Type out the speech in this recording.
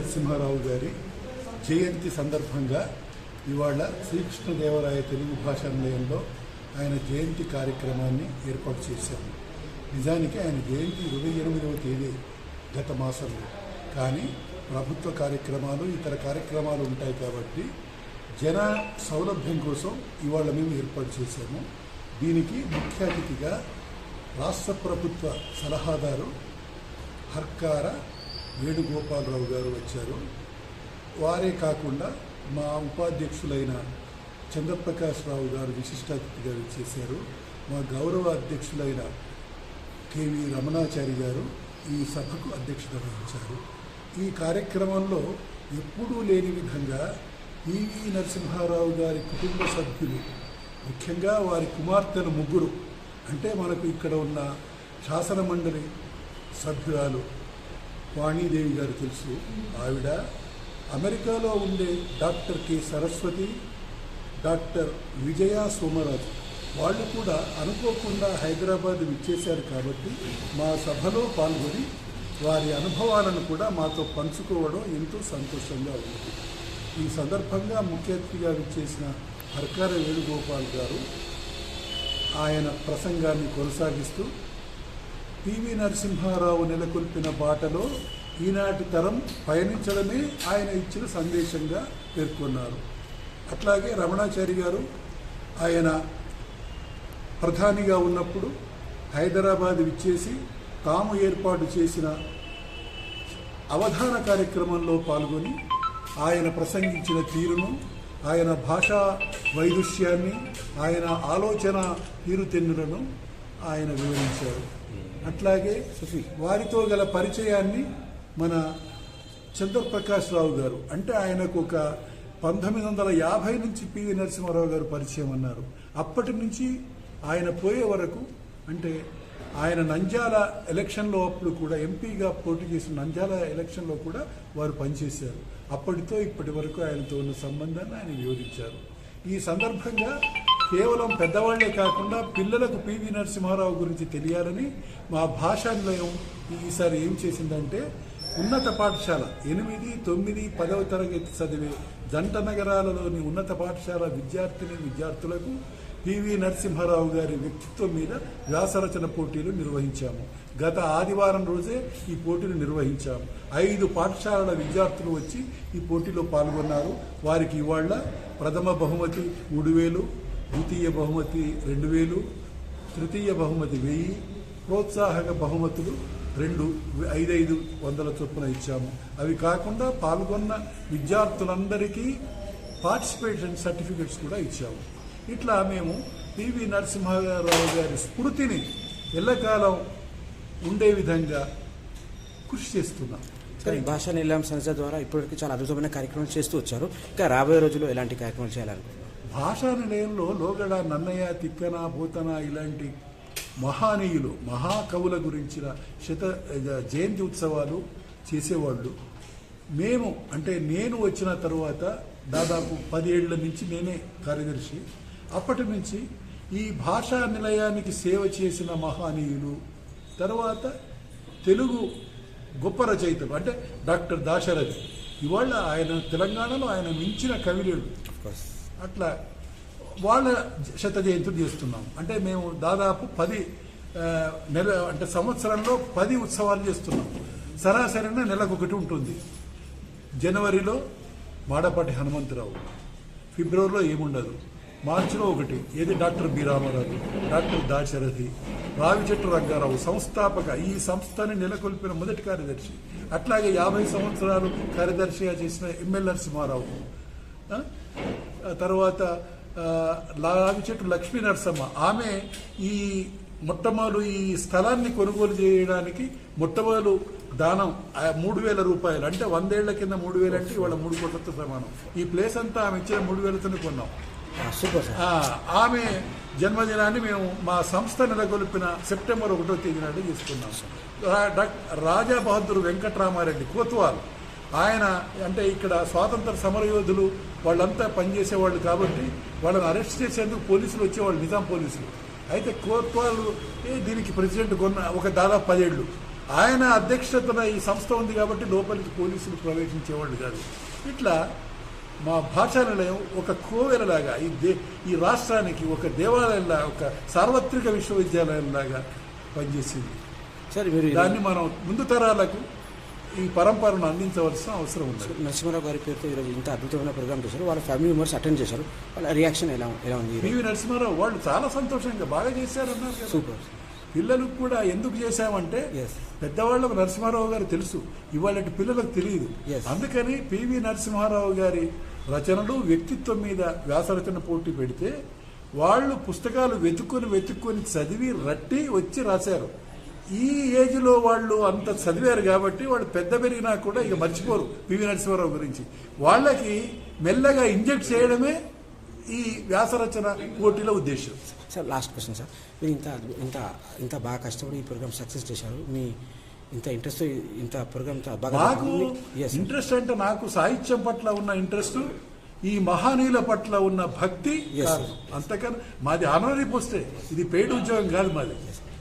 నరసింహారావు గారి జయంతి సందర్భంగా ఇవాళ శ్రీకృష్ణదేవరాయ తెలుగు భాషా నిలయంలో ఆయన జయంతి కార్యక్రమాన్ని ఏర్పాటు చేశాము నిజానికి ఆయన జయంతి ఇరవై ఎనిమిదవ తేదీ గత మాసంలో. కానీ ప్రభుత్వ కార్యక్రమాలు ఇతర కార్యక్రమాలు ఉంటాయి కాబట్టి జన సౌలభ్యం కోసం ఇవాళ మేము ఏర్పాటు చేశాము. దీనికి ముఖ్య అతిథిగా రాష్ట్ర ప్రభుత్వ సలహాదారు హర్కార వేణుగోపాలరావు గారు వచ్చారు. వారే కాకుండా మా ఉపాధ్యక్షులైన చంద్రప్రకాష్ రావు గారు విశిష్టాతిథిగా చేశారు. మా గౌరవ అధ్యక్షులైన కేవి రమణాచారి గారు ఈ సభకు అధ్యక్షత వహించారు ఈ కార్యక్రమంలో ఎప్పుడూ లేని విధంగా పివి నరసింహారావు గారి కుటుంబ సభ్యులు ముఖ్యంగా వారి కుమార్తెలు ముగ్గురు అంటే మనకు ఇక్కడ ఉన్న శాసన మండలి సభ్యురాలు వాణీదేవి గారు తెలుసు. ఆవిడ అమెరికాలో ఉండే doctor K. Saraswati doctor Vijaya Somaraju. వాళ్ళు కూడా అనుకోకుండా హైదరాబాద్ విచ్చేశారు కాబట్టి మా సభలో పాల్గొని వారి అనుభవాలను కూడా మాతో పంచుకోవడం ఎంతో సంతోషంగా ఉంది. ఈ సందర్భంగా ముఖ్య అతిథిగా విచ్చేసిన హర్కార వేణుగోపాల్ గారు ఆయన ప్రసంగాన్ని కొనసాగిస్తూ పివి నరసింహారావు నెలకొల్పిన బాటలో ఈనాటి తరం పయనించడమే ఆయన ఇచ్చిన సందేశంగా పేర్కొన్నారు. అట్లాగే రమణాచారి గారు ఆయన ప్రధానిగా ఉన్నప్పుడు హైదరాబాద్ విచ్చేసి తాము ఏర్పాటు చేసిన అవధాన కార్యక్రమంలో పాల్గొని ఆయన ప్రసంగించిన తీరును ఆయన భాషా వైదుష్యాన్ని ఆయన ఆలోచన తీరుతెన్నులను ఆయన వివరించారు. అట్లాగే వారితో గల పరిచయాన్ని మన చంద్రప్రకాష్ రావు గారు అంటే ఆయనకు ఒక పంతొమ్మిది వందల యాభై నుంచి పివి నరసింహారావు గారు పరిచయం అన్నారు. అప్పటి నుంచి ఆయన పోయే వరకు అంటే ఆయన నంజాల ఎలక్షన్లో అప్పుడు కూడా ఎంపీగా పోటీ చేసిన నంజాల ఎలక్షన్లో కూడా వారు పనిచేశారు. అప్పటితో ఇప్పటి వరకు ఆయనతో ఉన్న సంబంధాన్ని ఆయన వివరించారు. ఈ సందర్భంగా కేవలం పెద్దవాళ్ళే కాకుండా పిల్లలకు పివి నరసింహారావు గురించి తెలియాలని మా భాషా నిలయం ఈసారి ఏం చేసిందంటే ఉన్నత పాఠశాల ఎనిమిది తొమ్మిది పదవ తరగతి చదివే జంట నగరాలలోని ఉన్నత పాఠశాల విద్యార్థిని విద్యార్థులకు పివి నరసింహారావు గారి వ్యక్తిత్వం మీద వ్యాసరచన పోటీలు నిర్వహించాము. గత ఆదివారం రోజే ఈ పోటీలు నిర్వహించాము. ఐదు పాఠశాలల విద్యార్థులు వచ్చి ఈ పోటీలో పాల్గొన్నారు. వారికి ఇవాళ ప్రథమ బహుమతి మూడు వేలు ద్వితీయ బహుమతి రెండు వేలు తృతీయ బహుమతి వెయ్యి ప్రోత్సాహక బహుమతులు రెండు ఐదైదు వందల చొప్పున ఇచ్చాము. అవి కాకుండా పాల్గొన్న విద్యార్థులందరికీ పార్టిసిపేషన్ సర్టిఫికెట్స్ కూడా ఇచ్చాము. ఇట్లా మేము పివి నరసింహారావు గారి స్ఫూర్తిని ఎల్లకాలం ఉండే విధంగా కృషి చేస్తున్నాం. భాషా నిలయం సంస్థ ద్వారా ఇప్పటివరకు చాలా అద్భుతమైన కార్యక్రమాలు చేస్తూ వచ్చారు. ఇంకా రాబోయే రోజుల్లో ఎలాంటి కార్యక్రమాలు చేయాలనుకుంటున్నారు? భాషా నిలయంలో లోగడ నన్నయ్య తిక్కన భూతన ఇలాంటి మహానీయులు మహాకవుల గురించిన శత జయంతి ఉత్సవాలు చేసేవాళ్ళు. మేము అంటే నేను వచ్చిన తర్వాత దాదాపు పదేళ్ళ నుంచి నేనే కార్యదర్శి. అప్పటి నుంచి ఈ భాషా నిలయానికి సేవ చేసిన మహానీయులు తర్వాత తెలుగు గొప్ప రచయితలు అంటే డాక్టర్ దాశరథి. ఇవాళ ఆయన తెలంగాణలో ఆయన మించిన కవిలేడు అట్లా వాళ్ళ శత జయంతులు చేస్తున్నాం. అంటే మేము దాదాపు పది నెల అంటే సంవత్సరంలో పది ఉత్సవాలు చేస్తున్నాం. సరాసరిన నెలకు ఒకటి ఉంటుంది. జనవరిలో మాడపాటి హనుమంతరావు. ఫిబ్రవరిలో ఏముండదు. మార్చిలో ఒకటి. ఏది doctor B Ramarao doctor Dasarathi Ravi Chettu Rangarao సంస్థాపక ఈ సంస్థని నెలకొల్పిన మొదటి కార్యదర్శి. అట్లాగే యాభై సంవత్సరాలు కార్యదర్శిగా చేసిన ఎమ్మెల్యే నరసింహారావు. తర్వాత లావి చెట్టు లక్ష్మీ నరసమ్మ. ఆమె ఈ మొట్టమొదలు ఈ స్థలాన్ని కొనుగోలు చేయడానికి మొట్టమొదలు దానం మూడు వేల రూపాయలు. అంటే వందేళ్ళ కింద మూడు వేలు అంటే ఇవాళ మూడు కోట్లతో సమానం. ఈ ప్లేస్ అంతా ఆమె ఇచ్చిన మూడు వేలతోనే కొన్నాం. ఆమె జన్మదినాన్ని మేము మా సంస్థ నెలకొల్పిన సెప్టెంబర్ ఒకటో తేదీ నాడు డాక్- రాజా బహదూర్ వెంకట్రామారెడ్డి కోత్వాల్. ఆయన అంటే ఇక్కడ స్వాతంత్ర సమరయోధులు వాళ్ళంతా పనిచేసేవాళ్ళు కాబట్టి వాళ్ళని అరెస్ట్ చేసేందుకు పోలీసులు వచ్చేవాళ్ళు నిజాం పోలీసులు. అయితే ఏ దీనికి ప్రెసిడెంట్ కొన్న ఒక దాదాపు పదేళ్ళు. ఆయన అధ్యక్షతన ఈ సంస్థ ఉంది కాబట్టి లోపలికి పోలీసులు ప్రవేశించేవాళ్ళు కాదు. ఇట్లా మా భాషా నిలయం ఒక కోవెలలాగా ఈ దే ఈ రాష్ట్రానికి ఒక దేవాలయంలా ఒక సార్వత్రిక విశ్వవిద్యాలయంలాగా పనిచేసింది. సార్ దాన్ని మనం ముందు తరాలకు ఈ పరంపరను అందించవలసిన అవసరం ఉంది. నరసింహారావు గారి పేరుతో ఈరోజు ఇంత అద్భుతమైన ప్రోగ్రామ్ చేశారు. వాళ్ళ ఫ్యామిలీ మెంబర్స్ అటెండ్ చేశారు. వాళ్ళ రియాక్షన్ ఎలా ఎలా ఉంది? పివి నరసింహారావు వాళ్ళు చాలా సంతోషంగా బాగా చేశారన్నారు సూపర్. పిల్లలకు కూడా ఎందుకు చేశామంటే. పెద్దవాళ్ళకు నరసింహారావు గారు తెలుసు. ఇవాళ పిల్లలకు తెలియదు. అందుకని పివి నరసింహారావు గారి రచనలు వ్యక్తిత్వం మీద వ్యాసరచన పోటీ పెడితే వాళ్ళు పుస్తకాలు వెతుక్కొని వెతుక్కొని చదివి రట్టి వచ్చి రాశారు. ఈ ఏజ్లో వాళ్ళు అంత చదివారు కాబట్టి వాళ్ళు పెద్ద పెరిగినా కూడా ఇక మర్చిపోరు పివి నరసింహారావు గురించి. వాళ్ళకి మెల్లగా ఇంజెక్ట్ చేయడమే ఈ వ్యాసరచన పోటీల ఉద్దేశం. Sir last question sir. మీరు ఇంత ఇంత ఇంత బాగా కష్టపడి ఈ ప్రోగ్రామ్ సక్సెస్ చేశారు. మీ ఇంత ఇంట్రెస్ట్ ఇంత ప్రోగ్రామ్ నాకు ఇంట్రెస్ట్ అంటే నాకు సాహిత్యం పట్ల ఉన్న ఇంట్రెస్ట్ ఈ మహానీయుల పట్ల ఉన్న భక్తి. అంతకన్నా మాది ఆనరీ పోస్టే. ఇది పెయిడ్ ఉద్యోగం కాదు మాది.